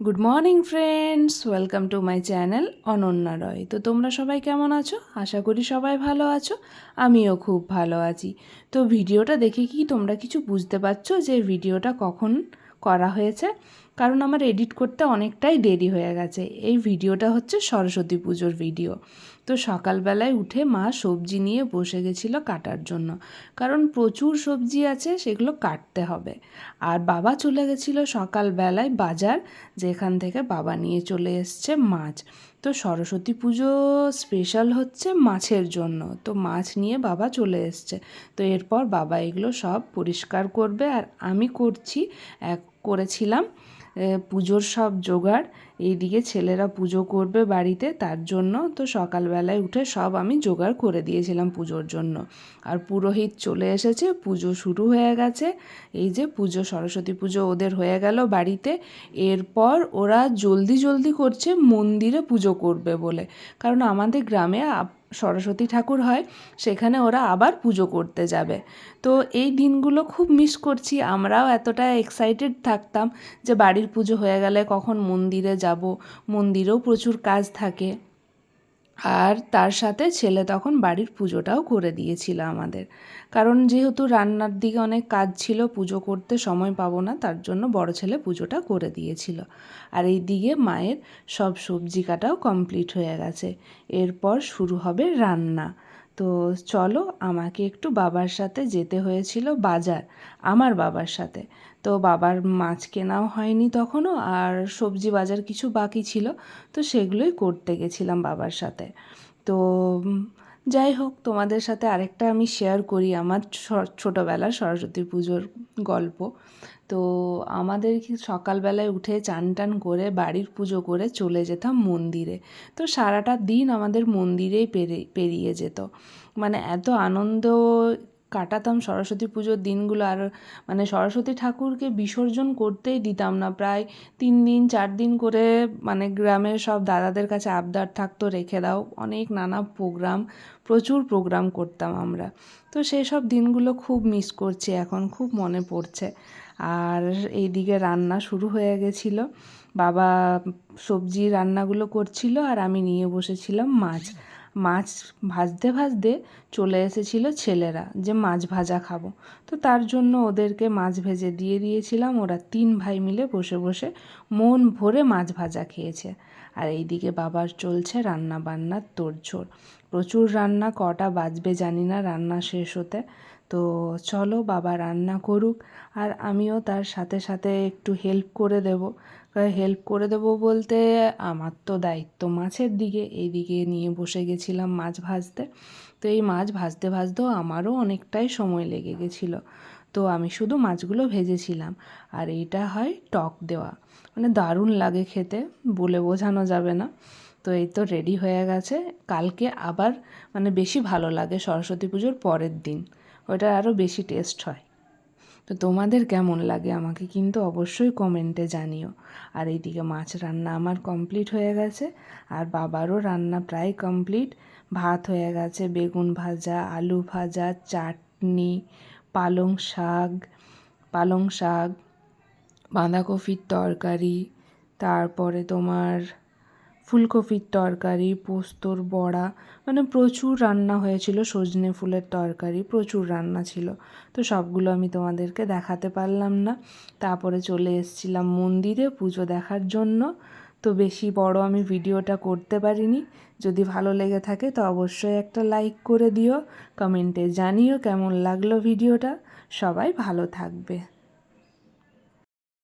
Good morning friends welcome to my channel Ananya Roy তো তোমরা সবাই কেমন আছো? আশা করি সবাই ভালো আছো। আমিও খুব ভালো আছি। তো ভিডিওটা দেখে কি তোমরা কিছু বুঝতে পারছ যে ভিডিওটা কখন করা হয়েছে? কারণ আমার এডিট করতে অনেকটাই দেরি হয়ে গেছে। এই ভিডিওটা হচ্ছে সরস্বতী পুজোর ভিডিও তো সকালবেলায় উঠে মা সবজি নিয়ে বসে গেছিল কাটার জন্য। কারণ প্রচুর সবজি আছে, সেগুলো কাটতে হবে। আর বাবা চলে গেছিল সকালবেলায় বাজার, যেখান থেকে বাবা নিয়ে চলে এসছে মাছ। তো সরস্বতী পুজো স্পেশাল হচ্ছে মাছের জন্য। তো মাছ নিয়ে বাবা চলে এসছে। তো এরপর বাবা এগুলো সব পরিষ্কার করবে। আর আমি করছি, এক করেছিলাম। পুজোর সব জোগাড়, এইদিকে ছেলেরা পুজো করবে বাড়িতে, তার জন্য তো সকালবেলায় উঠে সব আমি জোগাড় করে দিয়েছিলাম পুজোর জন্য। আর পুরোহিত চলে এসেছে, পুজো শুরু হয়ে গেছে। এই যে পুজো, সরস্বতী পুজো ওদের হয়ে গেল বাড়িতে। এরপর ওরা জলদি জলদি করছে মন্দিরে পুজো করবে বলে। কারণ আমাদের গ্রামে সরস্বতী ঠাকুর হয়, সেখানে ওরা আবার পুজো করতে যাবে। তো এই দিনগুলো খুব মিস করছি, আমরাও এতটা এক্সাইটেড থাকতাম যে বাড়ির পুজো হয়ে গেলে কখন মন্দিরে যাব, মন্দিরেও প্রচুর কাজ থাকে। আর তার সাথে ছেলে তখন বাড়ির পুজোটাও করে দিয়েছিল আমাদের। কারণ যেহেতু রান্নার দিকে অনেক কাজ ছিল, পুজো করতে সময় পাবো না, তার জন্য বড় ছেলে পুজোটা করে দিয়েছিল। আর এই দিকে মায়ের সব সবজি কাটাও কমপ্লিট হয়ে গেছে। এরপর শুরু হবে রান্না। তো চলো, আমাকে একটু বাবার সাথে যেতে হয়েছিল বাজার, আমার বাবার সাথে। তো বাবার মাছ কেনাও হয়নি তখনও আর সবজি বাজার কিছু বাকি ছিল, তো সেগুলোই করতে গেছিলাম বাবার সাথে। তো যাই হোক, তোমাদের সাথে আরেকটা আমি শেয়ার করি আমার ছোটোবেলার সরস্বতী পুজোর গল্প। তো আমাদের কি সকালবেলায় উঠে চান টান করে বাড়ির পুজো করে চলে যেতাম মন্দিরে। তো সারাটা দিন আমাদের মন্দিরেই পেরে, পেরিয়ে যেত। মানে এত আনন্দ কাটাতাম সরস্বতী পুজোর দিনগুলো আর মানে সরস্বতী ঠাকুরকে বিসর্জন করতেই দিতাম না। প্রায় তিন দিন, চার দিন করে মানে গ্রামের সব দাদাদের কাছে আবদার থাকতো, রেখে দাও। অনেক নানা প্রোগ্রাম, প্রচুর প্রোগ্রাম করতাম আমরা। তো সেই সব দিনগুলো খুব মিস করছি এখন, খুব মনে পড়ছে। আর এইদিকে রান্না শুরু হয়ে গেছিল। বাবা সবজি রান্নাগুলো করছিল আর আমি নিয়ে বসেছিলাম মাছ। মাছ ভাজতে ভাজতে চলে এসেছিল ছেলেরা যে মাছ ভাজা খাব। তো তার জন্য ওদেরকে মাছ ভেজে দিয়ে দিয়েছিলাম। ওরা তিন ভাই মিলে বসে বসে মন ভরে মাছ ভাজা খেয়েছে। আর এইদিকে বাবার চলছে রান্না বান্নার তোড়জোড়। প্রচুর রান্না, কটা বাজবে জানি না, রান্না শেষ হতে। তো চলো বাবা রান্না করুক আর আমিও তার সাথে সাথে একটু হেল্প করে দেব। হেল্প করে দেবো বলতে আমার তো দায়িত্ব মাছের দিকে, এইদিকে নিয়ে বসে গেছিলাম মাছ ভাজতে। তো এই মাছ ভাজতে ভাজতেও আমারও অনেকটাই সময় লেগে গেছিল। তো আমি শুধু মাছগুলো ভেজেছিলাম আর এইটা হয় টক দেওয়া। মানে দারুণ লাগে খেতে, বলে বোঝানো যাবে না। তো এই তো রেডি হয়ে গেছে। কালকে আবার মানে বেশি ভালো লাগে সরস্বতী পুজোর পরের দিন। ওটা আরও বেশি টেস্ট হয়। তো তোমাদের কেমন লাগে আমাকে কিন্তু অবশ্যই কমেন্টে জানিও। আর এইদিকে মাছ রান্না আমার কমপ্লিট হয়ে গেছে। আর বাবারও রান্না প্রায় কমপ্লিট ভাত হয়ে গেছে, বেগুন ভাজা, আলু ভাজা, চাটনি, পালং শাক পালং শাক, বাঁধাকপির তরকারি, তারপরে তোমার ফুলকপির তরকারি, পোস্তর বড়া মানে প্রচুর রান্না হয়েছিল, সজনে ফুলের তরকারি, প্রচুর রান্না ছিল। তো সবগুলো আমি তোমাদেরকে দেখাতে পারলাম না। তারপরে চলে এসেছিলাম মন্দিরে পুজো দেখার জন্য। তো বেশি বড় আমি ভিডিওটা করতে পারিনি। যদি ভালো লেগে থাকে তো অবশ্যই একটা লাইক করে দিও, কমেন্টে জানিও কেমন লাগল ভিডিওটা। সবাই ভালো থাকবে।